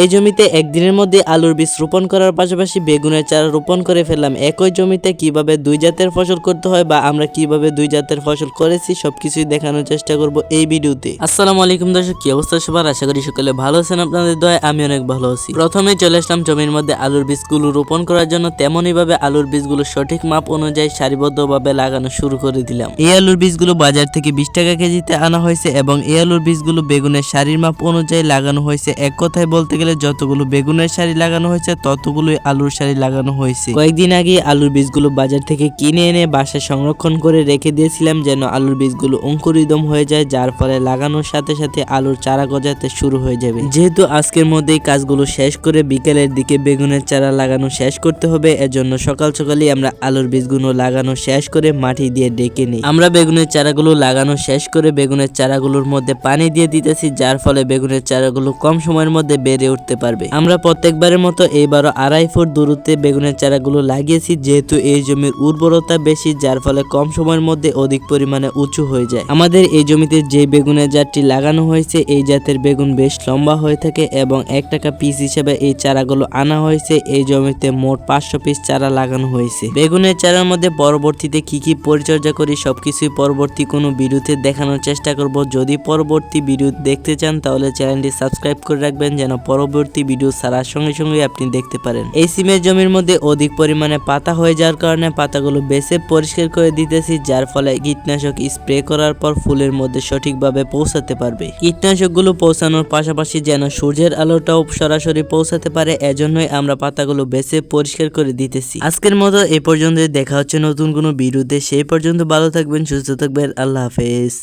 এই জমিতে একদিনের মধ্যে আলুর বীজ রোপণ করার পাশাপাশি বেগুনের চারা রোপণ করে ফেললাম। একই জমিতে কীভাবে দুই জাতের ফসল করতে হয় বা আমরা কীভাবে দুই জাতের ফসল করেছি, সবকিছুই দেখানোর চেষ্টা করব এই ভিডিওতে। আসসালামু আলাইকুম দর্শক, কি অবস্থা সবার? আশা করি সকলে ভালো আছেন, আপনাদের দয় আমি অনেক ভালো আছি। প্রথমে চলে আসলাম জমির মধ্যে আলুর বীজগুলো রোপণ করার জন্য। তেমনই ভাবে আলুর বীজগুলো সঠিক মাপ অনুযায়ী সারিবদ্ধভাবে লাগানো শুরু করে দিলাম। এই আলুর বীজগুলো বাজার থেকে বিশ টাকা কেজিতে আনা হয়েছে এবং এই আলুর বীজগুলো বেগুনের সারির মাপ অনুযায়ী লাগানো হয়েছে। এক কথায় বলতে গেলে যতগুলো বেগুনের সারি লাগানো হয়েছে, ততগুলোই আলুর সারি লাগানো হয়েছে। কয়েকদিন আগে আলুর বীজগুলো বাজার থেকে কিনে এনে বাসায় সংরক্ষণ করে রেখে দিয়েছিলাম যেন আলুর বীজগুলো অঙ্কুরিদম হয়ে যায়, যার ফলে লাগানোর সাথে সাথে আলুর চারা গজাতে শুরু হয়ে যাবে। যেহেতু আজকের মধ্যেই কাজগুলো শেষ করে বিকেলের দিকে বেগুনের চারা লাগানো শেষ করতে হবে, এজন্য সকাল সকালই আমরা আলুর বীজগুলো লাগানো শেষ করে মাটি দিয়ে ডেকে নিই। আমরা বেগুনের চারাগুলো লাগানো শেষ করে বেগুনের চারাগুলোর মধ্যে পানি দিয়ে দিতেছি, যার ফলে বেগুনের চারাগুলো কম সময়ের মধ্যে বেড়ে উঠতে পারবে। আমরা প্রত্যেকবারের মতো এইবারও আড়াই ফুট দূরত্বে বেগুনের চারাগুলো লাগিয়েছি, যেহেতু এই জমির উর্বরতা বেশি, যার ফলে কম সময়ের মধ্যে অধিক পরিমাণে উঁচু হয়ে যায়। আমাদের এই জমিতে যে বেগুনের জাতটি লাগানো হয়েছে, এই জাতের বেগুন বেশ লম্বা হয়ে থাকে এবং এক টাকা পিস হিসেবে এই চারাগুলো আনা হয়েছে। এই জমিতে মোট পাঁচশো পিস চারা লাগানো হয়েছে। বেগুনের চারার মধ্যে পরবর্তীতে কি কি পরিচর্যা করি, সবকিছুই পরবর্তী কোনো ভিডিওতে দেখানোর চেষ্টা করব। যদি পরবর্তী ভিডিও দেখতে চান, তাহলে চ্যানেলটি সাবস্ক্রাইব করে রাখবেন, যেন পরবর্তী ভিডিও ছাড়ার সঙ্গে সঙ্গে আপনি দেখতে পারেন। এই সিমের জমির মধ্যে অধিক পরিমাণে পাতা হয়ে যাওয়ার কারণে পাতাগুলো বেছে পরিষ্কার করে দিতেছি, যার ফলে কীটনাশক স্প্রে করার পর ফুলের মধ্যে সঠিকভাবে পৌঁছাতে পারবে। কীটনাশকগুলো পৌঁছানোর পাশাপাশি যেন সূর্যের আলোটাও সরাসরি পৌঁছাতে পারে, এজন্যই আমরা পাতাগুলো বেছে পরিষ্কার করে দিতেছি। আজকের মতো এ পর্যন্ত দেখা হচ্ছে নতুন কোনো ভিডিওতে। সেই পর্যন্ত ভালো থাকবেন, সুস্থ থাকবেন, আল্লাহ হাফেজ।